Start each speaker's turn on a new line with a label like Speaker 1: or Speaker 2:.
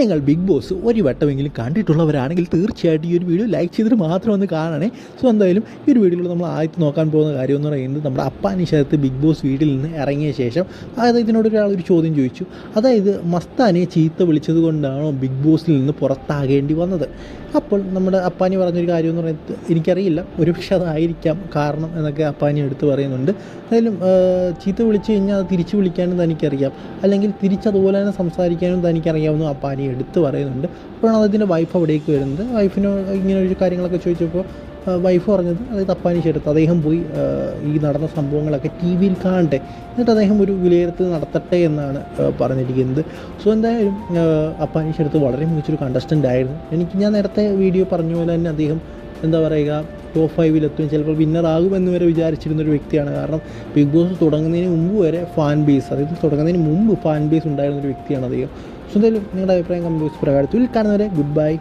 Speaker 1: നിങ്ങൾ big boss ഒരു വട്ടമെങ്കിലും കണ്ടിട്ടുള്ളവരാണെങ്കിൽ തീർച്ചയായിട്ടും ഈ ഒരു വീഡിയോ ലൈക്ക് ചെയ്തിട്ട് മാത്രം ഒന്ന് കാണണേ. സോ എന്തായാലും ഈ ഒരു വീഡിയോയിൽ നമ്മൾ ആദ്യത്തെ നോക്കാൻ പോകുന്ന കാര്യം എന്ന് പറയുന്നത് നമ്മുടെ അപ്പാനിശത്ത് ബിഗ് ബോസ് വീട്ടിൽ നിന്ന് ഇറങ്ങിയ ശേഷം അതായത് ഇതിനോട് ഒരാൾ ഒരു ചോദ്യം ചോദിച്ചു. അതായത് മസ്താനെ ചീത്ത വിളിച്ചത് കൊണ്ടാണോ ബിഗ് ബോസിൽ നിന്ന് പുറത്താകേണ്ടി വന്നത്? അപ്പോൾ നമ്മുടെ അപ്പാനി പറഞ്ഞൊരു കാര്യം എന്ന് പറയുന്നത് എനിക്കറിയില്ല. ഒരുപക്ഷെ അതായിരിക്കാം കാരണം എന്നൊക്കെ അപ്പാനി എടുത്ത് പറയുന്നുണ്ട്. എന്തായാലും ചീത്ത വിളിച്ചു കഴിഞ്ഞാൽ അത് തിരിച്ചു വിളിക്കാനും തനിക്കറിയാം. അല്ലെങ്കിൽ തിരിച്ചതുപോലെ തന്നെ സംസാരിക്കാനും തനിക്കറിയാമെന്ന് അപ്പാനി എടുത്ത് പറയുന്നുണ്ട്. അപ്പോഴാണ് അതിന്റെ വൈഫ് അവിടേക്ക് വരുന്നത്. വൈഫിനോട് ഇങ്ങനെ ഒരു കാര്യങ്ങളൊക്കെ ചോദിച്ചപ്പോൾ വൈഫ് പറഞ്ഞത് അത് അപ്പാനി ചേർത്ത് അദ്ദേഹം പോയി ഈ നടന്ന സംഭവങ്ങളൊക്കെ ടി വിയിൽ കാണട്ടെ. എന്നിട്ട് അദ്ദേഹം ഒരു വിലയിരുത്തൽ നടത്തട്ടെ എന്നാണ് പറഞ്ഞിരിക്കുന്നത്. സോ എന്തായാലും ആ, അപ്പാനി ചേർത്ത് വളരെ മികച്ചൊരു കണ്ടസ്റ്റന്റ് ആയിരുന്നു. എനിക്ക് ഞാൻ നേരത്തെ വീഡിയോ പറഞ്ഞ പോലെ തന്നെ അദ്ദേഹം എന്താ പറയുക ടോപ്പ് ഫൈവിലെത്തും ചിലപ്പോൾ വിന്നർ ആകുമെന്ന് വരെ വിചാരിച്ചിരുന്ന ഒരു വ്യക്തിയാണ്. കാരണം ബിഗ് ബോസ് തുടങ്ങുന്നതിന് മുമ്പ് വരെ ഫാൻ ബേസ് അതായത് തുടങ്ങുന്നതിന് മുമ്പ് ഫാൻ ബേസ് ഉണ്ടായിരുന്ന ഒരു വ്യക്തിയാണ് അദ്ദേഹം. സോ എന്തായാലും നിങ്ങളുടെ അഭിപ്രായം ബോക്സ് പ്രകാരത്തിൽ കാണുന്നവരെ ഗുഡ് ബൈ